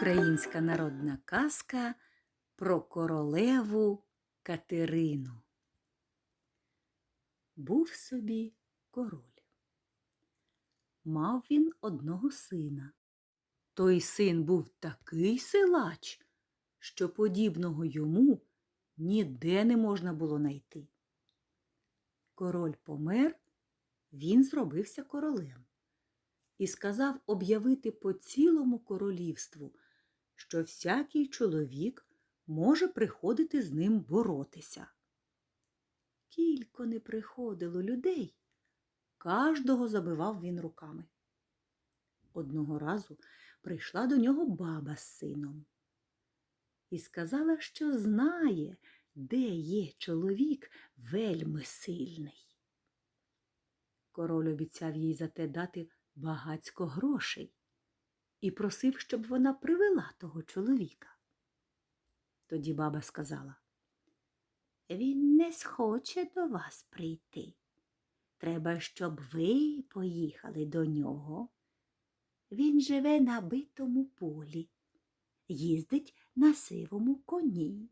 Українська народна казка про королеву Катерину. Був собі король. Мав він одного сина. Той син був такий силач, що подібного йому ніде не можна було найти. Король помер, він зробився королем і сказав об'явити по цілому королівству, що всякий чоловік може приходити з ним боротися. Кілько не приходило людей, кожного забивав він руками. Одного разу прийшла до нього баба з сином і сказала, що знає, де є чоловік вельми сильний. Король обіцяв їй за те дати багацько грошей і просив, щоб вона привела того чоловіка. Тоді баба сказала Він не схоче до вас прийти. Треба, щоб ви поїхали до нього. Він живе на битому полі, їздить на сивому коні,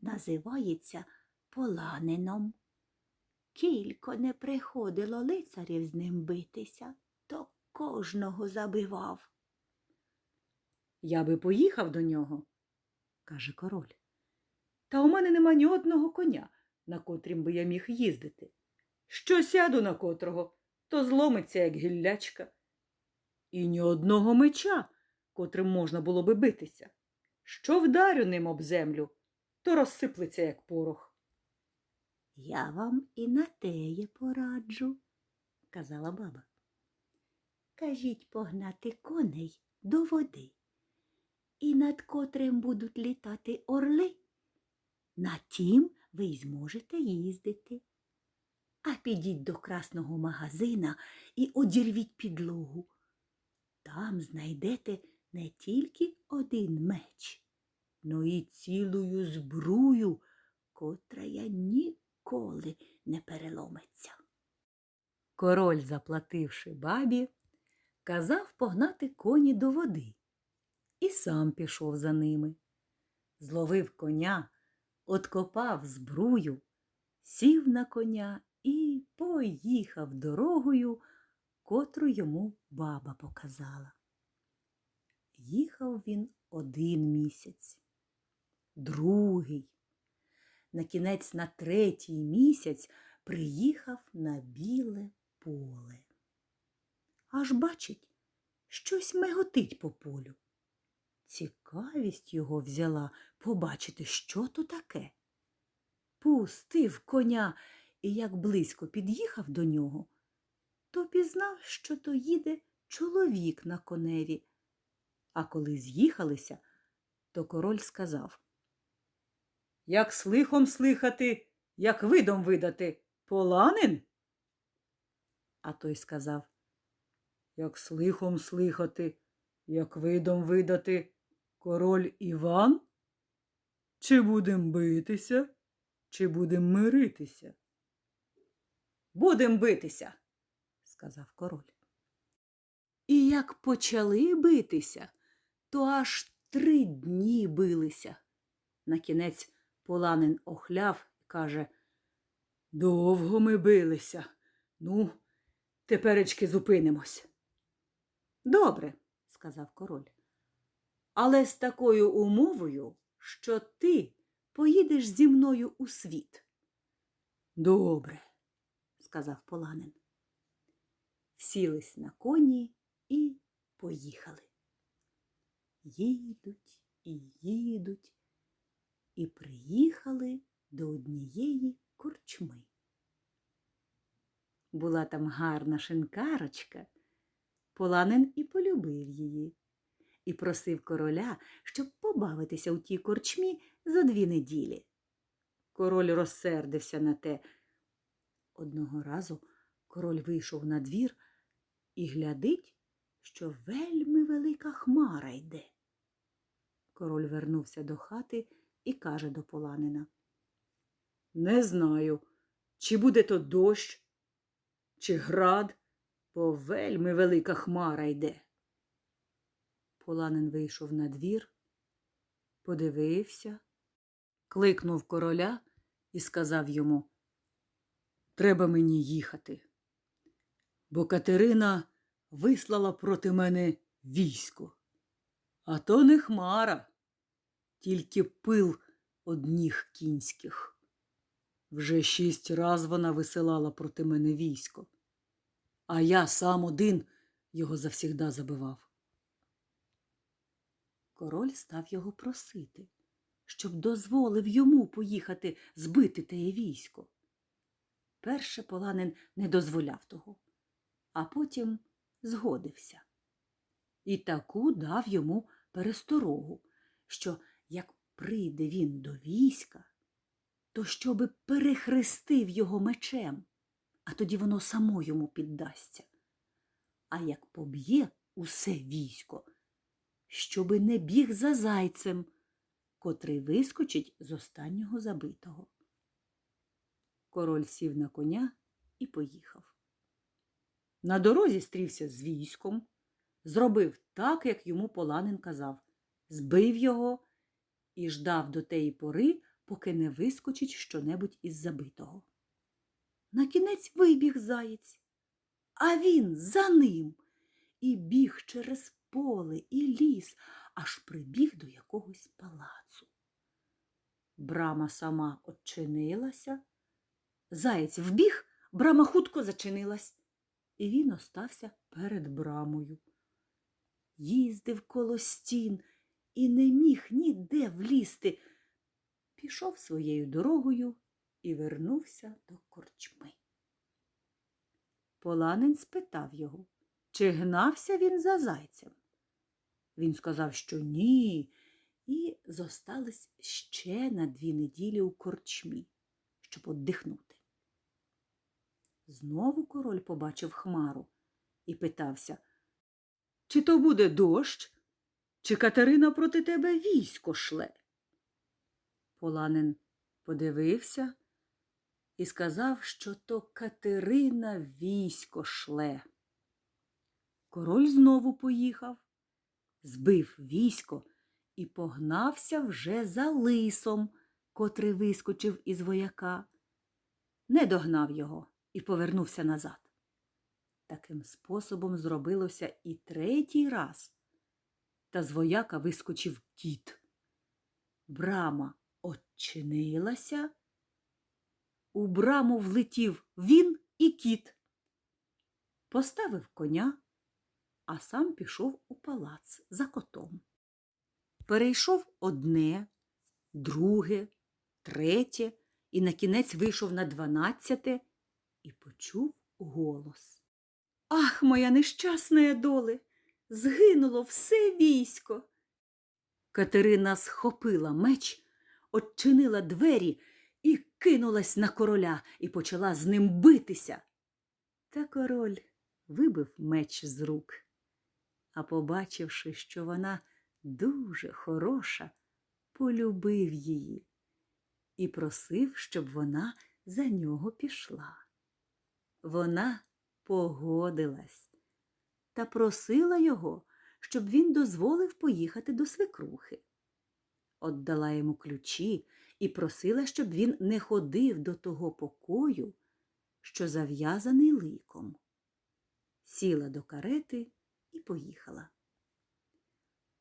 називається поланином. Кілько не приходило лицарів з ним битися, то кожного забивав. Я би поїхав до нього, каже король. Та у мене нема ні одного коня, на котрім би я міг їздити. Що сяду на котрого, то зломиться, як гіллячка. І ні одного меча, котрим можна було би битися. Що вдарю ним об землю, то розсиплеться, як порох. Я вам і на теє пораджу, казала баба. Кажіть погнати коней до води, і над котрим будуть літати орли. На тім ви й зможете їздити. А підіть до красного магазина і одірвіть підлогу. Там знайдете не тільки один меч, но і цілую збрую, котра я ніколи не переломиться. Король, заплативши бабі, казав погнати коні до води і сам пішов за ними. Зловив коня, откопав збрую, сів на коня і поїхав дорогою, котру йому баба показала. Їхав він один місяць, другий. На кінець на третій місяць приїхав на біле поле. Аж бачить, щось меготить по полю. Цікавість його взяла побачити, що то таке. Пустив коня і як близько під'їхав до нього, то пізнав, що то їде чоловік на коневі. А коли з'їхалися, то король сказав Як слихом слихати, як видом видати, поланин? А той сказав Як слихом слихати, як видом видати, король Іван? Чи будем битися, чи будем миритися? Будем битися, сказав король. І як почали битися, то аж три дні билися. Накінець поланин охляв і каже Довго ми билися. Ну, теперечки зупинимось. Добре, сказав король. Але з такою умовою, що ти поїдеш зі мною у світ. Добре, сказав поланин. Сілись на коні і поїхали. Їдуть і їдуть, і приїхали до однієї корчми. Була там гарна шинкарочка, поланин і полюбив її, і просив короля, щоб побавитися у тій корчмі за дві неділі. Король розсердився на те. Одного разу король вийшов на двір і глядить, що вельми велика хмара йде. Король вернувся до хати і каже до поланина Не знаю, чи буде то дощ, чи град, бо вельми велика хмара йде. Поланин вийшов на двір, подивився, кликнув короля і сказав йому Треба мені їхати, бо Катерина вислала проти мене військо. А то не хмара, тільки пил одніх кінських. Вже шість раз вона висилала проти мене військо, а я сам один його завсігда забивав. Король став його просити, щоб дозволив йому поїхати збити теє військо. Перше Поланин не дозволяв того, а потім згодився. І таку дав йому пересторогу, що як прийде він до війська, то щоби перехрестив його мечем, а тоді воно само йому піддасться. А як поб'є усе військо, щоби не біг за зайцем, котрий вискочить з останнього забитого. Король сів на коня і поїхав. На дорозі стрівся з військом, зробив так, як йому Поланин казав, збив його і ждав до теї пори, поки не вискочить щонебудь із забитого. На кінець вибіг заєць, а він за ним і біг через поле і ліс, аж прибіг до якогось палацу. Брама сама очинилася, заєць вбіг, брама хутко зачинилась, і він остався перед брамою. Їздив коло стін і не міг ніде влізти. Пішов своєю дорогою і вернувся до корчми. Поланин спитав його, чи гнався він за зайцем. Він сказав, що ні, і зостались ще на дві неділі у корчмі, щоб оддихнути. Знову король побачив хмару і питався, чи то буде дощ, чи Катерина проти тебе військо шле? Поланин подивився і сказав, що то Катерина військо шле. Король знову поїхав, збив військо і погнався вже за лисом, котрий вискочив із вояка. Не догнав його і повернувся назад. Таким способом зробилося і третій раз. Та з вояка вискочив кіт. Брама очинилася. У браму влетів він і кіт. Поставив коня, а сам пішов у палац за котом. Перейшов одне, друге, третє і на кінець вийшов на дванадцяте і почув голос. Ах, моя нещасна доле! Згинуло все військо. Катерина схопила меч, odчинила двері і кинулась на короля і почала з ним битися. Та король вибив меч з рук, а побачивши, що вона дуже хороша, полюбив її і просив, щоб вона за нього пішла. Вона погодилась та просила його, щоб він дозволив поїхати до свекрухи. Отдала йому ключі і просила, щоб він не ходив до того покою, що зав'язаний ликом. Сіла до карети поїхала.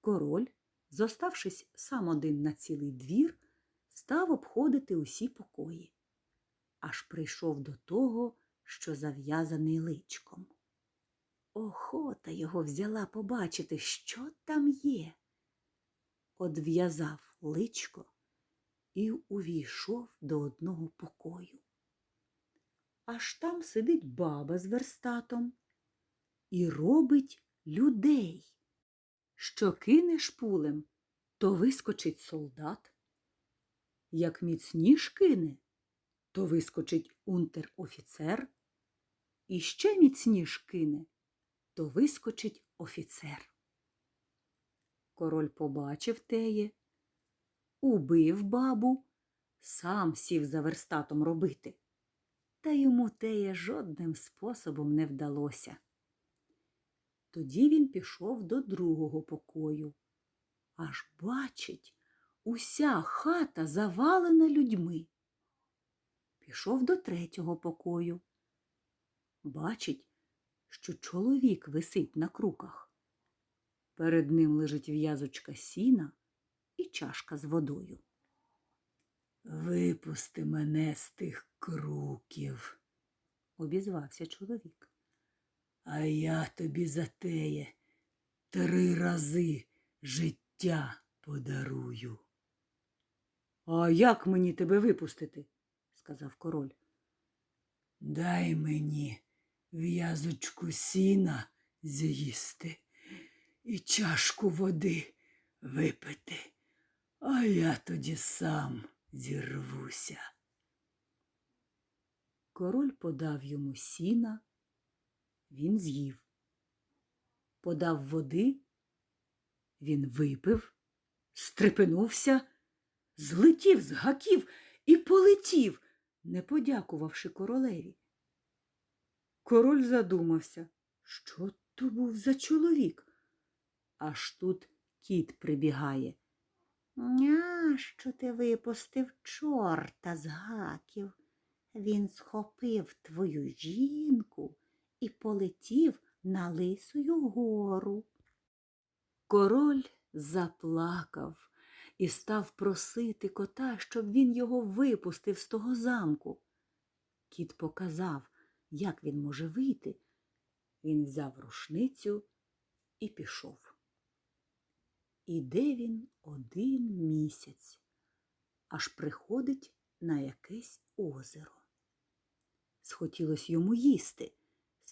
Король, зоставшись сам один на цілий двір, став обходити усі покої, аж прийшов до того, що зав'язаний личком. Охота його взяла побачити, що там є. Одв'язав личко і увійшов до одного покою. Аж там сидить баба з верстатом і робить людей. Що кинеш пулем, то вискочить солдат. Як міцніш кине, то вискочить унтер-офіцер. І ще міцніш кине, то вискочить офіцер. Король побачив теє, убив бабу, сам сів за верстатом робити. Та йому теє жодним способом не вдалося. Тоді він пішов до другого покою. Аж бачить, уся хата завалена людьми. Пішов до третього покою. Бачить, що чоловік висить на круках. Перед ним лежить в'язочка сіна і чашка з водою. Випусти мене з тих круків, обізвався чоловік. А я тобі за теє три рази життя подарую. А як мені тебе випустити? сказав король. Дай мені в'язочку сіна з'їсти і чашку води випити, а я тоді сам зірвуся. Король подав йому сіна, він з'їв. Подав води, він випив, стрепенувся, злетів з гаків і полетів, не подякувавши королеві. Король задумався, що то був за чоловік. Аж тут кіт прибігає. Нящо ти випустив чорта з гаків? Він схопив твою жінку і полетів на лисую гору. Король заплакав і став просити кота, щоб він його випустив з того замку. Кіт показав, як він може вийти. Він взяв рушницю і пішов. Іде він один місяць, аж приходить на якесь озеро. Схотілось йому їсти,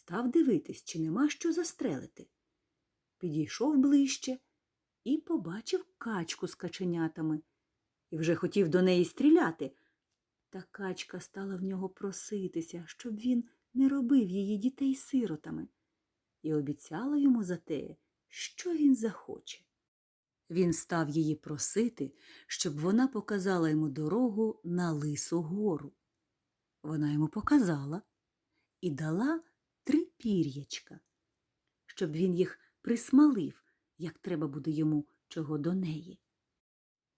став дивитись, чи нема що застрелити. Підійшов ближче і побачив качку з каченятами і вже хотів до неї стріляти. Та качка стала в нього проситися, щоб він не робив її дітей сиротами, і обіцяла йому за те, що він захоче. Він став її просити, щоб вона показала йому дорогу на лису гору. Вона йому показала і дала пір'ячка, щоб він їх присмалив, як треба буде йому чого до неї.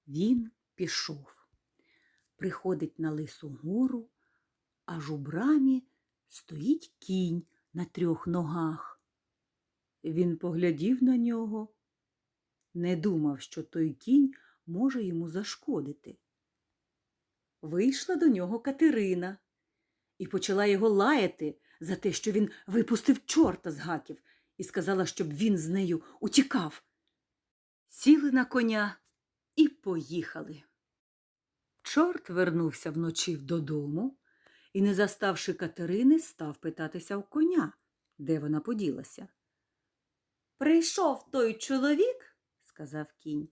Він пішов. Приходить на лису гору, аж у брамі стоїть кінь на трьох ногах. Він поглядів на нього, не думав, що той кінь може йому зашкодити. Вийшла до нього Катерина і почала його лаяти за те, що він випустив чорта з гаків, і сказала, щоб він з нею утікав. Сіли на коня і поїхали. Чорт вернувся вночі додому і, не заставши Катерини, став питатися в коня, де вона поділася. Прийшов той чоловік, сказав кінь,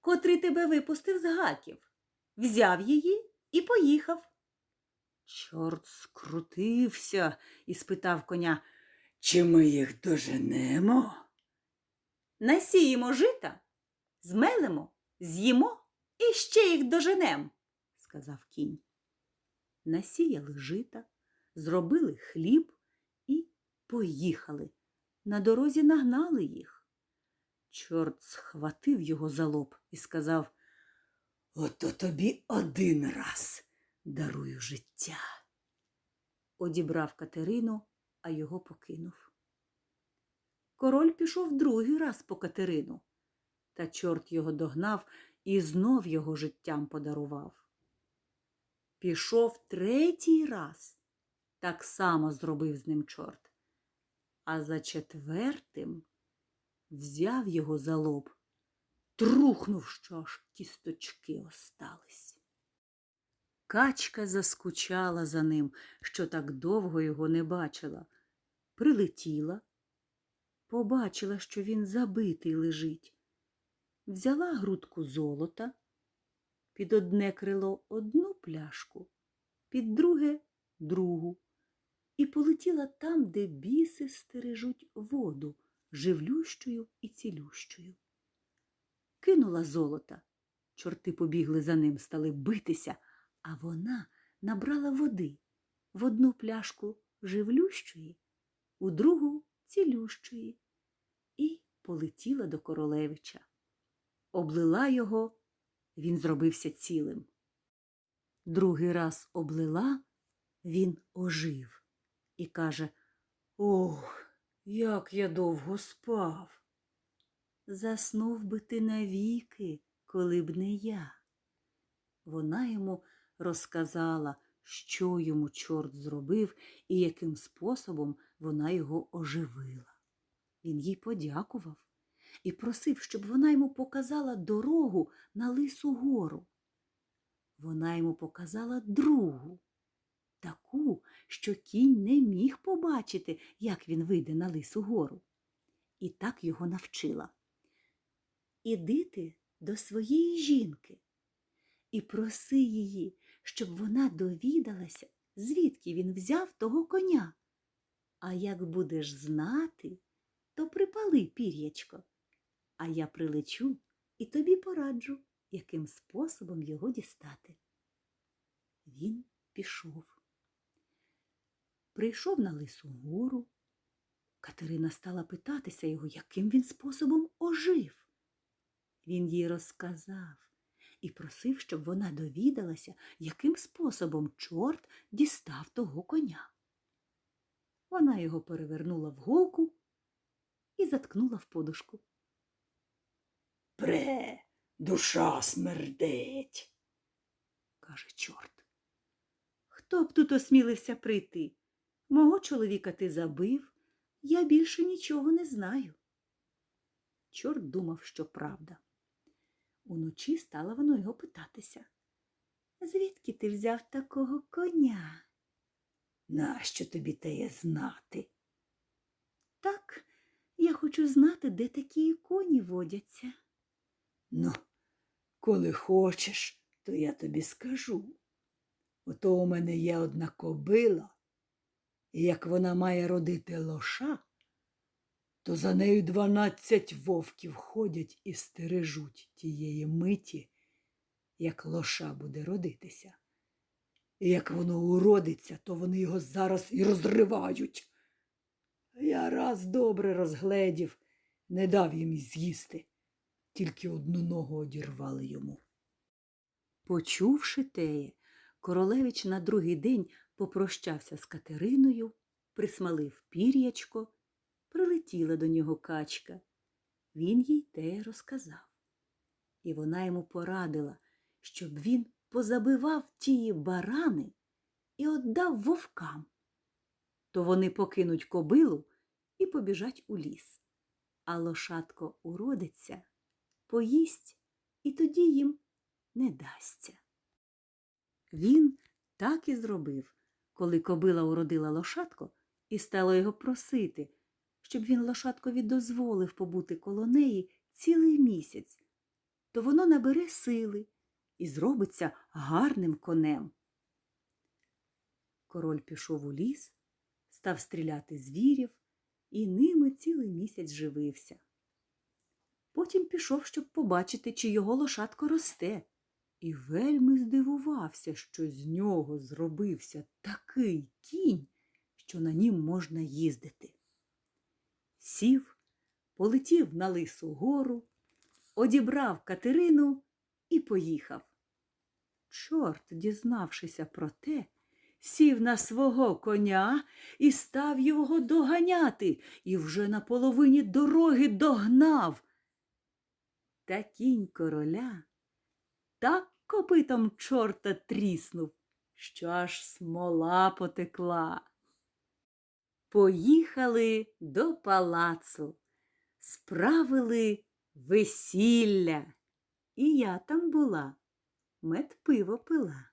котрий тебе випустив з гаків, взяв її і поїхав. Чорт скрутився і спитав коня, чи ми їх доженемо? Насіємо жита, змелемо, з'їмо і ще їх доженем, сказав кінь. Насіяли жита, зробили хліб і поїхали. На дорозі нагнали їх. Чорт схватив його за лоб і сказав Ото тобі один раз дарую життя. Одібрав Катерину, а його покинув. Король пішов другий раз по Катерину, та чорт його догнав і знов його життям подарував. Пішов третій раз, так само зробив з ним чорт, а за четвертим взяв його за лоб, трухнув, що аж кісточки остались. Качка заскучала за ним, що так довго його не бачила. Прилетіла, побачила, що він забитий лежить, взяла грудку золота, під одне крило одну пляшку, під друге другу, і полетіла там, де біси стережуть воду, живлющою і цілющою. Кинула золота. Чорти побігли за ним, стали битися, а вона набрала води в одну пляшку живлющої, у другу цілющої, і полетіла до королевича. Облила його, він зробився цілим. Другий раз облила, він ожив і каже Ох, як я довго спав. Заснув би ти навіки, коли б не я. Вона йому розказала, що йому чорт зробив і яким способом вона його оживила. Він їй подякував і просив, щоб вона йому показала дорогу на лису гору. Вона йому показала другу, таку, що кінь не міг побачити, як він вийде на лису гору. І так його навчила. Іди ти до своєї жінки і проси її, щоб вона довідалася, звідки він взяв того коня. А як будеш знати, то припали пір'ячко, а я прилечу і тобі пораджу, яким способом його дістати. Він пішов. Прийшов на лису гору. Катерина стала питатися його, яким він способом ожив. Він їй розказав і просив, щоб вона довідалася, яким способом чорт дістав того коня. Вона його перевернула в голку і заткнула в подушку. Пре, душа смердить, каже чорт. Хто б тут осмілився прийти? Мого чоловіка ти забив, я більше нічого не знаю. Чорт думав, що правда. Уночі стала воно його питатися. Звідки ти взяв такого коня? Нащо тобі теє знати? Так, я хочу знати, де такі коні водяться. Ну, коли хочеш, то я тобі скажу. Ото у мене є одна кобила, і як вона має родити лоша, то за нею дванадцять вовків ходять і стережуть тієї миті, як лоша буде родитися. І як воно уродиться, то вони його зараз і розривають. Я раз добре розгледів, не дав їм з'їсти, тільки одну ногу одірвали йому. Почувши теє, королевич на другий день попрощався з Катериною, присмалив пір'ячко, прилетіла до нього качка. Він їй те розказав. І вона йому порадила, щоб він позабивав тії барани і віддав вовкам. То вони покинуть кобилу і побіжать у ліс. А лошадко уродиться, поїсть і тоді їм не дасться. Він так і зробив, коли кобила уродила лошадко і стала його просити, щоб він лошадкові дозволив побути коло неї цілий місяць, то воно набере сили і зробиться гарним конем. Король пішов у ліс, став стріляти звірів і ними цілий місяць живився. Потім пішов, щоб побачити, чи його лошадко росте, і вельми здивувався, що з нього зробився такий кінь, що на нім можна їздити. Сів, полетів на лису гору, одібрав Катерину і поїхав. Чорт, дізнавшися про те, сів на свого коня і став його доганяти, і вже на половині дороги догнав. Та кінь короля так копитом чорта тріснув, що аж смола потекла. Поїхали до палацу, справили весілля. І я там була, мед пиво пила.